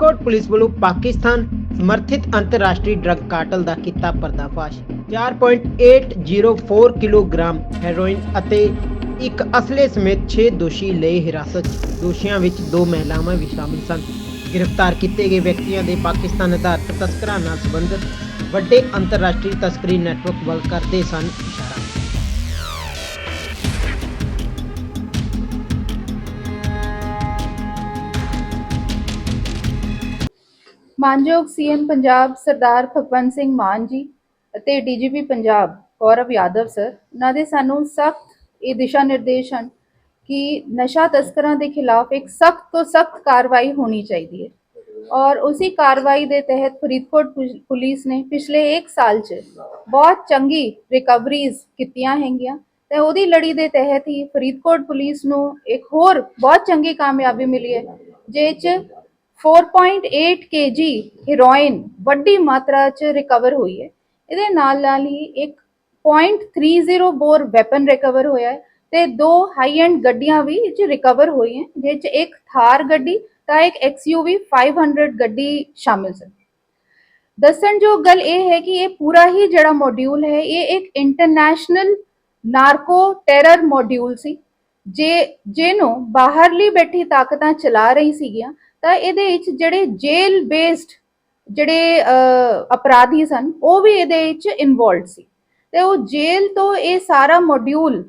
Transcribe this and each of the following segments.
Faridkot police ਵੱਲੋਂ ਪਾਕਿਸਤਾਨ ਸਮਰਥਿਤ ਅੰਤਰਰਾਸ਼ਟਰੀ drug cartel ਦਾ ਕੀਤਾ ਪਰਦਾਫਾਸ਼। 4.804 ਕਿਲੋਗ੍ਰਾਮ ਹੈਰੋਇਨ ਅਤੇ ਇੱਕ ਅਸਲੇ ਸਮੇਤ 6 ਦੋਸ਼ੀ ਲਏ ਹਿਰਾਸਤ ਦੋਸ਼ੀਆਂ ਵਿੱਚ ਦੋ ਮਹਿਲਾਵਾਂ ਵੀ ਸ਼ਾਮਿਲ ਸਨ। ਗ੍ਰਿਫਤਾਰ ਕੀਤੇ ਗਏ ਵਿਅਕਤੀਆਂ ਦੇ ਪਾਕਿਸਤਾਨ ਆਧਾਰਿਤ ਤਸਕਰਾਂ ਨਾਲ ਸੰਬੰਧਿਤ ਵੱਡੇ ਅੰਤਰਰਾਸ਼ਟਰੀ ਤਸਕਰੀ ਨੈਟਵਰਕ ਵੱਲ ਕਰਦੇ ਸਨ ਇਸ਼ਾਰਾ। ਮਾਨਯੋਗ ਸੀਐਮ ਪੰਜਾਬ ਸਰਦਾਰ ਭਗਵੰਤ ਸਿੰਘ ਮਾਨ ਜੀ ਅਤੇ ਡੀਜੀਪੀ ਪੰਜਾਬ ਗੌਰਵ ਯਾਦਵ ਸਰ, ਉਹਨਾਂ ਦੇ ਸਾਨੂੰ ਸਖਤ ਇਹ ਦਿਸ਼ਾ ਨਿਰਦੇਸ਼ ਹਨ ਕਿ ਨਸ਼ਾ ਤਸਕਰਾਂ ਦੇ ਖਿਲਾਫ ਇੱਕ ਸਖਤ ਤੋਂ ਸਖਤ ਕਾਰਵਾਈ ਹੋਣੀ ਚਾਹੀਦੀ ਹੈ। ਔਰ ਉਸੇ ਕਾਰਵਾਈ ਦੇ ਤਹਿਤ ਫਰੀਦਕੋਟ ਪੁਲਿਸ ਨੇ ਪਿਛਲੇ 1 ਸਾਲ 'ਚ ਬਹੁਤ ਚੰਗੀ ਰਿਕਵਰੀਜ਼ ਕੀਤੀਆਂ ਹੈਗੀਆਂ ਤੇ ਉਹਦੀ ਲੜੀ ਦੇ ਤਹਿਤ ਹੀ ਫਰੀਦਕੋਟ ਪੁਲਿਸ ਨੂੰ ਇੱਕ ਹੋਰ ਬਹੁਤ ਚੰਗੀ ਕਾਮਯਾਬੀ ਮਿਲੀ ਹੈ, ਜਿਹ 'ਚ 4.8 kg ਹੀਰੋਇਨ ਵੱਡੀ ਮਾਤਰਾ 'ਚ ਰਿਕਵਰ ਹੋਈ ਹੈ। ਇਹਦੇ ਨਾਲ ਨਾਲ ਹੀ ਇੱਕ 0.30 ਬੋਰ ਵੈਪਨ ਰਿਕਵਰ ਹੋਇਆ ਹੈ ਤੇ ਦੋ ਹਾਈ ਐਂਡ ਗੱਡੀਆਂ ਵੀ ਇਹ 'ਚ ਰਿਕਵਰ ਹੋਈਆਂ ਜਿਹ 'ਚ ਇੱਕ ਥਾਰ ਗੱਡੀ ਤਾਂ ਇੱਕ XUV 500 ਗੱਡੀ ਸ਼ਾਮਿਲ ਸਨ ਦੱਸਣਯੋਗ ਗੱਲ ਇਹ ਹੈ ਕਿ ਇਹ ਪੂਰਾ ਹੀ ਜਿਹੜਾ ਮੋਡਿਊਲ ਹੈ, ਇਹ ਇੱਕ ਇੰਟਰਨੈਸ਼ਨਲ ਨਾਰਕੋ ਟੈਰਰ ਮੋਡਿਊਲ ਸੀ, ਜੇ ਜਿਹਨੂੰ ਬਾਹਰਲੀ ਬੈਠੀ ਤਾਕਤਾਂ ਚਲਾ ਰਹੀ ਸੀਗੀਆਂ ਤਾਂ ਇਹਦੇ ਵਿੱਚ ਜਿਹੜੇ ਜੇਲ ਬੇਸਡ ਜਿਹੜੇ ਅਪਰਾਧੀ ਸਨ, ਉਹ ਵੀ ਇਹਦੇ ਵਿੱਚ ਇਨਵੋਲਡ ਸੀ। ਤੇ ਉਹ ਜੇਲ੍ਹ ਤੋਂ ਇਹ ਸਾਰਾ ਮੋਡਿਊਲ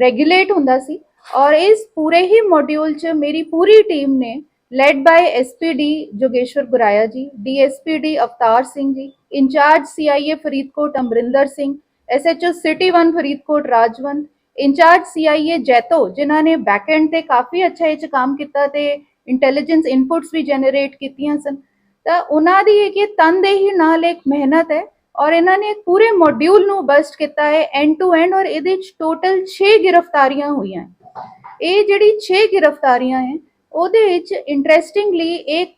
ਰੈਗੂਲੇਟ ਹੁੰਦਾ ਸੀ ਔਰ ਇਸ ਪੂਰੇ ਹੀ ਮੋਡਿਊਲ 'ਚ ਮੇਰੀ ਪੂਰੀ ਟੀਮ ਨੇ led by SPD Jogeshwar Guraya ji DSPD Avtar Singh ji, incharge CIA Faridkot Amarinder Singh SHO city 1 Faridkot Rajwant, incharge CIA Jaito, ਜਿਨ੍ਹਾਂ ਨੇ ਬੈਕਐਂਡ ਤੇ ਕਾਫੀ ਅੱਛਾ ਇਹ 'ਚ ਕੰਮ ਕੀਤਾ ਤੇ ਇੰਟੈਲੀਜੈਂਸ ਇਨਪੁਟਸ ਵੀ ਜਨਰੇਟ ਕੀਤੀਆਂ ਸਨ। ਤਾਂ ਉਹਨਾਂ ਦੀ ਇਹ ਕਿ ਤਨਦੇਹੀ ਨਾਲ ਇੱਕ ਮਿਹਨਤ ਹੈ ਔਰ ਇਹਨਾਂ ਨੇ ਪੂਰੇ ਮੋਡਿਊਲ ਨੂੰ ਬਸਟ ਕੀਤਾ ਹੈ ਐਂਡ ਟੂ ਐਂਡ ਔਰ ਇਹਦੇ ਵਿੱਚ ਟੋਟਲ 6 ਗ੍ਰਿਫਤਾਰੀਆਂ ਹੋਈਆਂ ਇਹ ਜਿਹੜੀ 6 ਗ੍ਰਿਫਤਾਰੀਆਂ ਹੈ, ਉਹਦੇ ਵਿੱਚ ਇੰਟਰਸਟਿੰਗਲੀ ਇੱਕ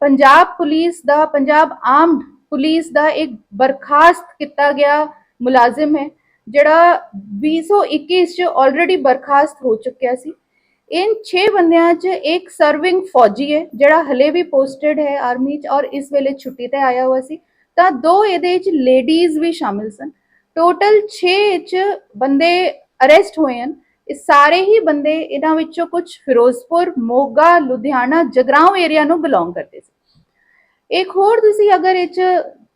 ਪੰਜਾਬ ਪੁਲਿਸ ਦਾ, ਪੰਜਾਬ ਆਰਮਡ ਪੁਲਿਸ ਦਾ ਇੱਕ ਬਰਖਾਸਤ ਕੀਤਾ ਗਿਆ ਮੁਲਾਜ਼ਮ ਹੈ, ਜਿਹੜਾ 2021 ਚ ਆਲਰੇਡੀ ਬਰਖਾਸਤ ਹੋ ਚੁੱਕਿਆ ਸੀ। ਇਨ 6 ਬੰਦਿਆਂ ਚ ਇੱਕ ਸਰਵਿੰਗ ਫੌਜੀ ਹੈ ਜਿਹੜਾ ਹਲੇ ਵੀ ਪੋਸਟਡ ਹੈ ਆਰਮੀ ਚ ਔਰ ਇਸ ਵੇਲੇ ਛੁੱਟੀ ਤੇ ਆਇਆ ਹੋਇਆ ਸੀ ਤਾਂ ਦੋ ਇਹਦੇ 'ਚ ਲੇਡੀਜ਼ ਵੀ ਸ਼ਾਮਿਲ ਸਨ ਟੋਟਲ 6 ਚ ਬੰਦੇ ਅਰੈਸਟ ਹੋਏ ਹਨ ਇਹ ਸਾਰੇ ਹੀ ਬੰਦੇ ਇਹਨਾਂ ਵਿੱਚੋਂ ਕੁਝ ਫਿਰੋਜ਼ਪੁਰ ਮੋਗਾ ਲੁਧਿਆਣਾ ਜਗਰਾਉਂ ਏਰੀਆ ਨੂੰ ਬਿਲੋਂਗ ਕਰਦੇ ਸੀ ਇੱਕ ਹੋਰ ਤੁਸੀਂ ਅਗਰ ਇਹ ਚ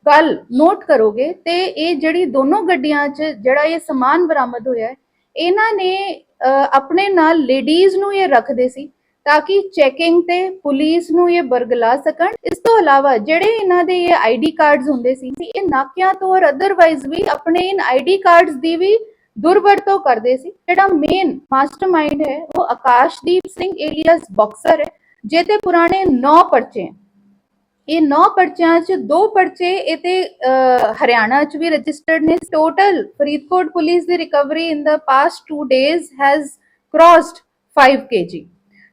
ਗੱਲ ਨੋਟ ਕਰੋਗੇ ਤੇ ਇਹ ਜਿਹੜੀ ਦੋਨੋਂ ਗੱਡੀਆਂ 'ਚ ਜਿਹੜਾ ਇਹ ਸਮਾਨ ਬਰਾਮਦ ਹੋਇਆ ਹੈ ਇਹਨਾਂ ਨੇ ਆਪਣੇ ਨਾਲ ਲੇਡੀਜ਼ ਨੂੰ ਇਹ ਰੱਖਦੇ ਸੀ ਤਾਂ ਕਿ ਚੈਕਿੰਗ ਤੇ ਪੁਲਿਸ ਨੂੰ ਇਹ ਬਰਗਲਾ ਸਕਣ। ਇਸ ਤੋਂ ਇਲਾਵਾ ਜਿਹੜੇ ਇਹਨਾਂ ਦੇ ਇਹ ਆਈਡੀ ਕਾਰਡਸ ਹੁੰਦੇ ਸੀ, ਇਹ ਨਾਕਿਆਂ ਤੋਂ ਔਰ ਅਦਰਵਾਈਜ਼ ਵੀ ਆਪਣੇ ਇਨ ਆਈਡੀ ਕਾਰਡਸ ਦੀ ਵੀ ਦੁਰਵਰਤੋਂ ਕਰਦੇ ਸੀ। ਜਿਹੜਾ ਮੇਨ ਮਾਸਟਰਮਾਈਂਡ ਹੈ, ਉਹ ਆਕਾਸ਼ਦੀਪ ਸਿੰਘ ਏਲੀਅਸ ਬਾਕਸਰ ਹੈ, ਜਿਹਦੇ ਪੁਰਾਣੇ 9 ਪਰਚੇ ਇਹ 9 ਪਰਚਿਆਂ ਚ ਦੋ ਪਰਚੇ ਇਹ ਤੇ ਹਰਿਆਣਾ ਚ ਵੀ ਰਜਿਸਟਰਡ ਨੇ। Total Faridkot police the recovery in the past 2 days has crossed 5 kg.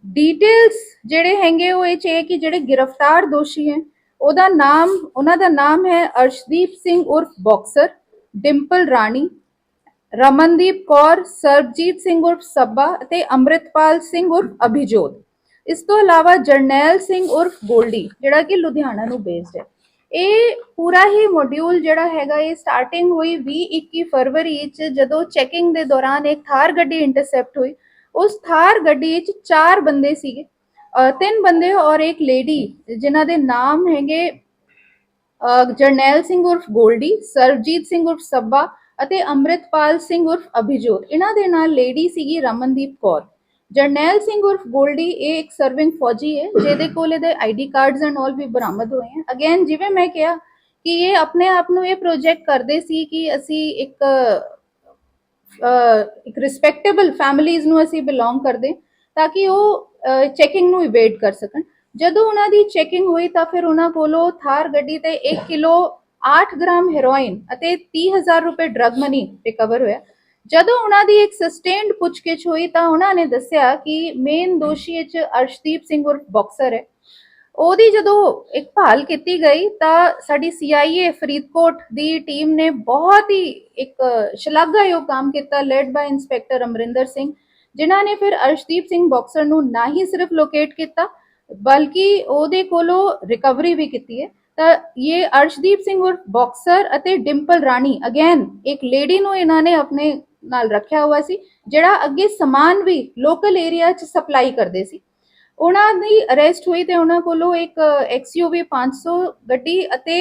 Details ਜਿਹੜੇ ਹੈਗੇ ਉਹ ਇਹ ਚ ਹੈ ਕਿ ਜਿਹੜੇ ਗ੍ਰਿਫਤਾਰ ਦੋਸ਼ੀ ਹੈ, ਉਹਦਾ ਨਾਮ, ਉਹਨਾਂ ਦਾ ਨਾਮ ਹੈ ਅਰਸ਼ਦੀਪ ਸਿੰਘ ਉਰਫ ਬਾਕਸਰ, ਡਿੰਪਲ ਰਾਣੀ, ਰਮਨਦੀਪ ਕੌਰ, ਸਰਬਜੀਤ ਸਿੰਘ ਉਰਫ ਸੱਬਾ ਅਤੇ ਅੰਮ੍ਰਿਤਪਾਲ ਸਿੰਘ ਉਰਫ ਅਭਿਜੋਤ। ਇਸ ਤੋਂ ਇਲਾਵਾ ਜਰਨੈਲ ਸਿੰਘ ਉਰਫ ਗੋਲਡੀ, ਜਿਹੜਾ ਕਿ ਲੁਧਿਆਣਾ ਨੂੰ ਬੇਸਡ ਹੈ। ਇਹ ਪੂਰਾ ਹੀ ਮੋਡਿਊਲ ਜਿਹੜਾ ਹੈਗਾ, ਇਹ ਸਟਾਰਟਿੰਗ ਹੋਈ 20 21 ਫਰਵਰੀ ਚ, ਜਦੋਂ ਚੈਕਿੰਗ ਦੇ ਦੌਰਾਨ ਇੱਕ ਥਾਰ ਗੱਡੀ ਇੰਟਰਸੈਪਟ ਹੋਈ। ਉਸ ਥਾਰ ਗੱਡੀ ਵਿੱਚ ਚਾਰ ਬੰਦੇ ਸੀਗੇ। ਤਿੰਨ ਬੰਦੇ ਔਰ ਇੱਕ ਲੇਡੀ ਜਿਨ੍ਹਾਂ ਦੇ ਨਾਮ ਹੈਗੇ ਜਰਨੈਲ ਸਿੰਘ ਉਰਫ ਗੋਲਡੀ, ਸਰਬਜੀਤ ਸਿੰਘ ਉਰਫ ਸੱਬਾ ਅਤੇ ਅੰਮ੍ਰਿਤਪਾਲ ਸਿੰਘ ਉਰਫ ਅਭਿਜੋਤ। ਇਹਨਾਂ ਦੇ ਨਾਲ ਲੇਡੀ ਸੀਗੀ ਰਮਨਦੀਪ ਕੌਰ। ਜਰਨੈਲ ਸਿੰਘ ਉਰਫ ਗੋਲਡੀ, ਇਹ ਇੱਕ ਸਰਵਿੰਗ ਫੌਜੀ ਹੈ, ਜਿਹਦੇ ਕੋਲ ਇਹਦੇ ਆਈਡੀ ਕਾਰਡਸ ਐਂਡ ਆਲ ਵੀ ਬਰਾਮਦ ਹੋਏ ਹਨ ਅਗੇਨ ਜਿਵੇਂ ਮੈਂ ਕਿਹਾ ਕਿ ਇਹ ਆਪਣੇ ਆਪ ਨੂੰ ਇਹ ਪ੍ਰੋਜੈਕਟ ਕਰਦੇ ਸੀ ਕਿ ਅਸੀਂ ਇੱਕ ਇੱਕ ਰਿਸਪੈਕਟੇਬਲ ਫੈਮਿਲੀਜ਼ ਨੂੰ ਅਸੀਂ ਬਿਲੋਂਗ ਕਰਦੇ, ਤਾਂ ਕਿ ਉਹ ਚੈਕਿੰਗ ਨੂੰ ਇਵੇਟ ਕਰ ਸਕਣ। ਜਦੋਂ ਉਹਨਾਂ ਦੀ ਚੈਕਿੰਗ ਹੋਈ, ਤਾਂ ਫਿਰ ਉਹਨਾਂ ਕੋਲੋਂ ਥਾਰ ਗੱਡੀ ਤੇ 1 ਕਿਲੋ 8 ਗ੍ਰਾਮ ਹੈਰੋਇਨ ਅਤੇ 30000 ਰੁਪਏ ਡਰਗ ਮਨੀ ਰਿਕਵਰ ਹੋਇਆ। ਜਦੋਂ ਉਹਨਾਂ ਦੀ ਇੱਕ ਸਸਟੇਨਡ ਪੁੱਛਗਿੱਛ ਹੋਈ ਤਾਂ ਉਹਨਾਂ ਨੇ ਦੱਸਿਆ ਕਿ ਮੇਨ ਦੋਸ਼ੀ ਵਿੱਚ ਅਰਸ਼ਦੀਪ ਸਿੰਘ ਉਰਫ ਬਾਕਸਰ ਹੈ। ਉਹਦੀ ਜਦੋਂ ਇੱਕ ਭਾਲ ਕੀਤੀ ਗਈ ਤਾਂ ਸਾਡੀ CIA ਫਰੀਦਕੋਟ ਦੀ ਟੀਮ ਨੇ ਬਹੁਤ ਹੀ ਇੱਕ ਸ਼ਲਾਘਾਯੋਗ ਕੰਮ ਕੀਤਾ led by inspector Amarinder Singh, ਜਿਨ੍ਹਾਂ ਨੇ ਫਿਰ ਅਰਸ਼ਦੀਪ ਸਿੰਘ ਬਾਕਸਰ ਨੂੰ ਨਾ ਹੀ ਸਿਰਫ ਲੋਕੇਟ ਕੀਤਾ, ਬਲਕਿ ਉਹਦੇ ਕੋਲੋਂ ਰਿਕਵਰੀ ਵੀ ਕੀਤੀ ਹੈ। ਤਾਂ ਇਹ ਅਰਸ਼ਦੀਪ ਸਿੰਘ ਉਰਫ ਬਾਕਸਰ ਅਤੇ ਡਿੰਪਲ ਰਾਣੀ ਅਗੇਨ ਇੱਕ ਲੇਡੀ ਨੂੰ ਇਹਨਾਂ ਨੇ ਆਪਣੇ ਨਾਲ ਰੱਖਿਆ ਹੋਇਆ ਸੀ, ਜਿਹੜਾ ਅੱਗੇ ਸਮਾਨ ਵੀ ਲੋਕਲ ਏਰੀਆ 'ਚ ਸਪਲਾਈ ਕਰਦੇ ਸੀ। ਉਹਨਾਂ ਦੀ ਅਰੈਸਟ ਹੋਈ ਤੇ ਉਹਨਾਂ ਕੋਲੋਂ ਇੱਕ XUV 500 ਗੱਡੀ ਅਤੇ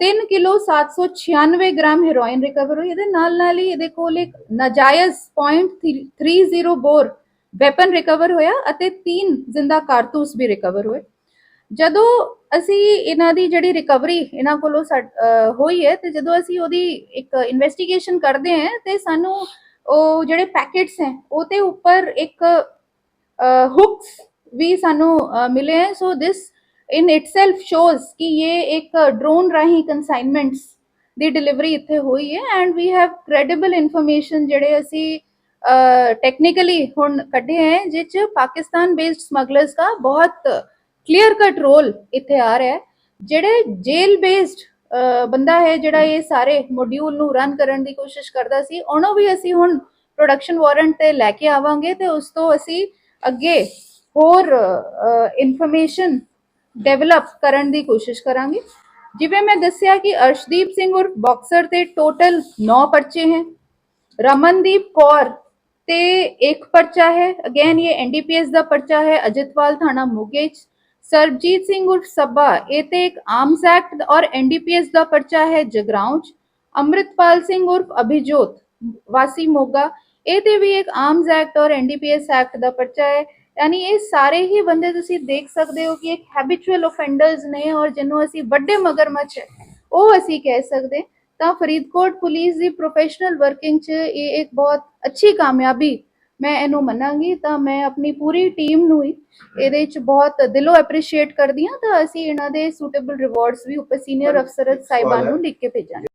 3 ਕਿਲੋ 796 ਗ੍ਰਾਮ ਹੈਰੋਇਨ ਰਿਕਵਰ ਹੋਈ। ਇਹਦੇ ਨਾਲ ਨਾਲ ਹੀ ਇਹਦੇ ਕੋਲ ਇੱਕ ਨਾਜਾਇਜ਼ .30 ਬੋਰ ਵੈਪਨ ਰਿਕਵਰ ਹੋਇਆ ਅਤੇ 3 ਜ਼ਿੰਦਾ ਕਾਰਤੂਸ ਵੀ ਰਿਕਵਰ ਹੋਏ। ਜਦੋਂ ਅਸੀਂ ਇਹਨਾਂ ਦੀ ਜਿਹੜੀ ਰਿਕਵਰੀ ਇਹਨਾਂ ਕੋਲੋਂ ਸਾ- ਹੋਈ ਹੈ ਤੇ ਜਦੋਂ ਅਸੀਂ ਉਹਦੀ ਇੱਕ ਇਨਵੈਸਟੀਗੇਸ਼ਨ ਕਰਦੇ ਹਾਂ ਤੇ ਸਾਨੂੰ ਉਹ ਜਿਹੜੇ ਪੈਕੇਟਸ ਹੈ, ਉਹ ਤੇ ਉੱਪਰ ਇੱਕ ਹੁਕਸ ਵੀ ਸਾਨੂੰ ਮਿਲੇ ਹੈ। ਸੋ ਦਿਸ ਇਨ ਇਟਸੈਲਫ ਸ਼ੋਜ਼ ਕਿ ਇਹ ਇੱਕ ਡਰੋਨ ਰਾਹੀਂ ਕਨਸਾਈਨਮੈਂਟਸ ਦੀ ਡਿਲੀਵਰੀ ਇੱਥੇ ਹੋਈ ਹੈ and we have credible information ਜਿਹੜੇ ਅਸੀਂ ਟੈਕਨੀਕਲੀ ਹੁਣ ਕੱਢੇ ਹੈ ਜਿਸ 'ਚ ਪਾਕਿਸਤਾਨ ਬੇਸਡ ਸਮਗਲਰਸ ਦਾ ਬਹੁਤ ਕਲੀਅਰ ਕਟ ਰੋਲ ਇੱਥੇ ਆ ਰਿਹਾ ਹੈ, ਜਿਹੜੇ ਜੇਲ ਬੇਸਡ ਬੰਦਾ ਹੈ ਜਿਹੜਾ ਇਹ ਸਾਰੇ ਮੋਡਿਊਲ ਨੂੰ ਰਨ ਕਰਨ ਦੀ ਕੋਸ਼ਿਸ਼ ਕਰਦਾ ਸੀ, ਉਹਨੂੰ ਵੀ ਅਸੀਂ ਹੁਣ ਪ੍ਰੋਡਕਸ਼ਨ ਵਾਰੰਟ ਤੇ ਲੈ ਕੇ ਆਵਾਂਗੇ ਤੇ ਉਸ ਤੋਂ ਅਸੀਂ ਅੱਗੇ ਹੋਰ ਇਨਫੋਰਮੇਸ਼ਨ ਡਿਵੈਲਪ ਕਰਨ ਦੀ ਕੋਸ਼ਿਸ਼ ਕਰਾਂਗੇ। ਜਿਵੇਂ ਮੈਂ ਦੱਸਿਆ ਕਿ ਅਰਸ਼ਦੀਪ ਸਿੰਘ ਔਰ ਬਾਕਸਰ ਤੇ ਟੋਟਲ 9 ਪਰਚੇ हैं ਰਮਨਦੀਪ ਕੌਰ ਤੇ ਇੱਕ ਪਰਚਾ ਹੈ ਅਗੇਨ ਇਹ ਐਨਡੀਪੀਐਸ ਦਾ ਪਰਚਾ ਹੈ, ਅਜਿਤਵਾਲ ਥਾਣਾ ਮੋਗੇ 'ਚ ਸਰਬਜੀਤ ਸਿੰਘ ਉਰਫ ਸੱਬਾ ਇਹ ਤੇ ਇੱਕ ਆਰਮਸ ਐਕਟ ਔਰ ਐਨਡੀਪੀਐਸ ਦਾ ਪਰਚਾ ਹੈ ਜਗਰਾਉਂ 'ਚ। ਅੰਮ੍ਰਿਤਪਾਲ ਸਿੰਘ ਉਰਫ ਅਭਿਜੋਤ ਵਾਸੀ ਮੋਗਾ, ਇਹ ਤੇ ਵੀ ਇੱਕ ਆਰਮਸ ਐਕਟ ਔਰ ਐਨਡੀਪੀਐਸ ਐਕਟ ਦਾ ਪਰਚਾ ਹੈ। ਯਾਨੀ ਇਹ ਸਾਰੇ ਹੀ ਬੰਦੇ ਤੁਸੀਂ ਦੇਖ ਸਕਦੇ ਹੋ ਕਿ ਇੱਕ ਹੈਬਿਚੁਅਲ ਆਫੈਂਡਰਸ ਨੇ ਔਰ ਜਿਹਨੂੰ ਅਸੀਂ ਵੱਡੇ ਮਗਰਮੱਛ ਉਹ ਅਸੀਂ ਕਹਿ ਸਕਦੇ। ਤਾਂ ਫਰੀਦਕੋਟ ਪੁਲਿਸ ਦੀ ਪ੍ਰੋਫੈਸ਼ਨਲ ਵਰਕਿੰਗ 'ਚ ਇਹ ਇੱਕ ਬਹੁਤ ਅੱਛੀ ਕਾਮਯਾਬੀ ਮੈਂ ਇਹਨੂੰ ਮੰਨਾਂਗੀ ਤਾਂ ਮੈਂ ਆਪਣੀ ਪੂਰੀ ਟੀਮ ਨੂੰ ਹੀ ਇਹਦੇ 'ਚ ਬਹੁਤ ਦਿਲੋਂ ਐਪਰੀਸ਼ੀਏਟ ਕਰਦੀ ਹਾਂ ਤਾਂ ਅਸੀਂ ਇਹਨਾਂ ਦੇ ਸੂਟੇਬਲ ਰਿਵਾਰਡਸ ਵੀ ਉੱਪਰ ਸੀਨੀਅਰ ਅਫਸਰ ਸਾਹਿਬਾਨ ਨੂੰ ਲਿਖ ਕੇ ਭੇਜਾਂਗੇ।